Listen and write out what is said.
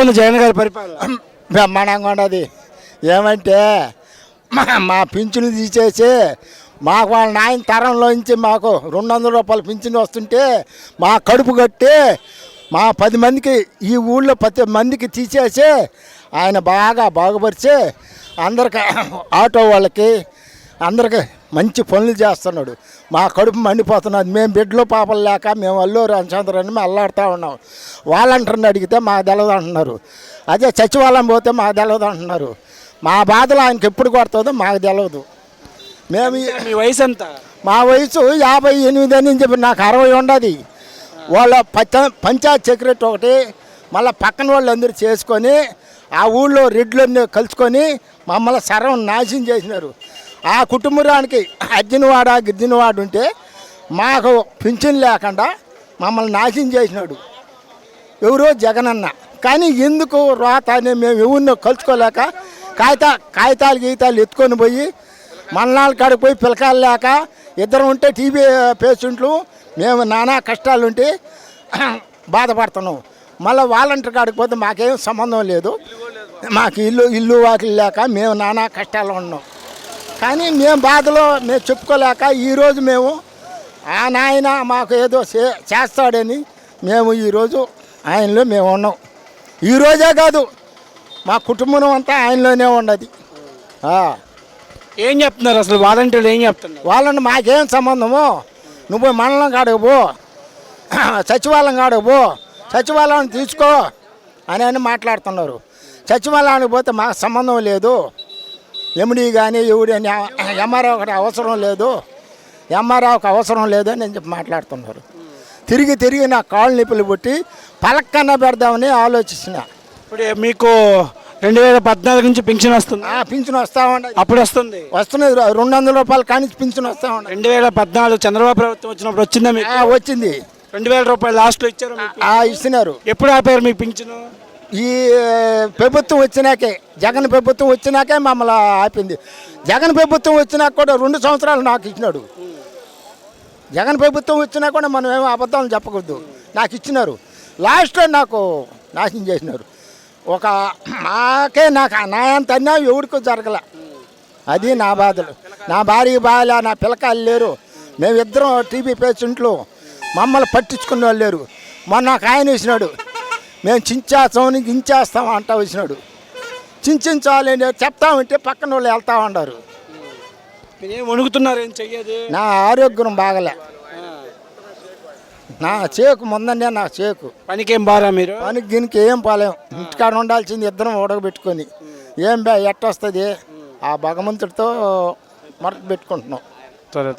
ఉంది జగన్ గారి పరిపాలన? బ్రహ్మాండంగా ఉండదు ఏమంటే మా మా పింఛను తీసేసి మాకు వాళ్ళ నాయన తరంలోంచి మాకు రెండు వందల రూపాయలు పింఛను వస్తుంటే మా కడుపు కట్టి మా పది మందికి ఈ ఊళ్ళో పది మందికి తీసేసి ఆయన బాగా బాగుపరిచి అందరికి ఆటో వాళ్ళకి అందరికి మంచి పనులు చేస్తున్నాడు. మా కడుపు మండిపోతున్నది. మేము బిడ్డలు పాపలు లేక మేము అల్లూరు రామచంద్రాన్ని మేము అల్లాడుతూ ఉన్నాం. వాళ్ళంటారని అడిగితే మాకు తెలదు అంటున్నారు. అదే సచివాలయం పోతే మాకు తెలదు అంటున్నారు. మా బాధలు ఆయనకి ఎప్పుడు కొడుతుందో మాకు తెలియదు మేము మీ వయసు ఎంత? మా వయసు యాభై ఎనిమిది అని చెప్పి నాకు అరవై ఉండదు. వాళ్ళ పంచ పంచాయత్ సెక్రటరీ ఒకటి మళ్ళీ పక్కన వాళ్ళు అందరూ చేసుకొని ఆ ఊళ్ళో రెడ్లన్నీ కలుసుకొని మమ్మల్ని సర్వం నాశనం చేసినారు. ఆ కుటుంబానికి అర్జునవాడ గిర్జునవాడు ఉంటే మాకు పింఛన్ లేకుండా మమ్మల్ని నాశనం చేసినాడు. ఎవరో జగనన్న. కానీ ఎందుకు రోత అని మేము ఎవరినో కలుసుకోలేక కాగితా కాగితాలు గీతాలు ఎత్తుకొని పోయి మన్నాళ్ళ కాడికి పోయి పిలకాలు లేక ఇద్దరు ఉంటే టీబీ పేషెంట్లు మేము నానా కష్టాలు ఉంటే బాధపడుతున్నాం. మళ్ళీ వాలంటీర్ కాడికి పోతే మాకేం సంబంధం లేదు. మాకు ఇల్లు ఇల్లు వాకిలు లేక మేము నానా కష్టాలు ఉన్నాం. కానీ మేము బాధలో మేము చెప్పుకోలేక ఈరోజు మేము ఆ నాయన మాకు ఏదో చేస్తాడని మేము ఈరోజు ఆయనలో మేము ఉన్నాం. ఈరోజే కాదు మా కుటుంబం అంతా ఆయనలోనే ఉన్నది. ఏం చెప్తున్నారు అసలు? వాలంటీర్లు ఏం చెప్తున్నారు? వాళ్ళని మాకేం సంబంధము? నువ్వు మండలం కాడకు పో. సచివాలయం కాడకు పో. సచివాలయం తీసుకో అని అని మాట్లాడుతున్నారు. సచివాలయానికి పోతే మాకు సంబంధం లేదు. ఎమిడి కానీ ఎవడి అని ఎంఆర్ఓ ఒకటి అవసరం లేదు. ఎంఆర్ఓకి అవసరం లేదు అని చెప్పి మాట్లాడుతున్నారు. తిరిగి తిరిగి నా కాళ్ళు నిప్పులు పుట్టి పలక్కన్న పెడదామని ఆలోచించిన ఇప్పుడు మీకు రెండు వేల పద్నాలుగు నుంచి పింఛన్ వస్తుంది. ఆ పింఛన్ వస్తా ఉండదు అప్పుడు వస్తుంది. వస్తున్నది రెండు వందల రూపాయలు కానీ పింఛన్ వస్తా ఉండదు రెండు వేల పద్నాలుగు చంద్రబాబు ప్రభుత్వం వచ్చినప్పుడు వచ్చిందా మీకు? వచ్చింది. రెండు వేల రూపాయలు లాస్ట్లో ఇచ్చారు ఇస్తున్నారు. ఎప్పుడు ఆపారు మీకు పింఛను? ఈ ప్రభుత్వం వచ్చినాకే జగన్ ప్రభుత్వం వచ్చినాకే మమ్మల్ని ఆపింది. జగన్ ప్రభుత్వం వచ్చినాక కూడా రెండు సంవత్సరాలు నాకు ఇచ్చినాడు. జగన్ ప్రభుత్వం వచ్చినా కూడా మనం ఏమో అబద్ధాలు చెప్పకూడదు. నాకు ఇచ్చినారు. లాస్ట్లో నాకు నాశనం చేసినారు. ఒక నాకే నాకు నా అంత అన్యాయం ఎవరికో జరగల. అది నా బాధలు. నా భార్య బాగా నా పిల్లకాయలు లేరు. మేమిద్దరం టీబీ పేషెంట్లు. మమ్మల్ని పట్టించుకున్న వాళ్ళు లేరు. మొన్న నాకు ఆయన ఇచ్చినాడు మేము చించేస్తాం గించేస్తాం అంటా వచ్చినాడు. చించాలి చెప్తామంటే పక్కన వాళ్ళు వెళ్తా ఉన్నారు. ఏం వణుకుతున్నారు ఏం చెయ్యదు? నా ఆరోగ్యం బాగలే. నా చేకు ముందనే నా చేకు. పనికేం బారా మీరు? పనికి దీనికి ఏం పాలేం. ఇంటికాడ ఉండాల్సింది ఇద్దరం ఉడకబెట్టుకొని ఏం బే ఎట్టొస్తుంది? ఆ భగవంతుడితో మొరట పెట్టుకుంటున్నాం. సరే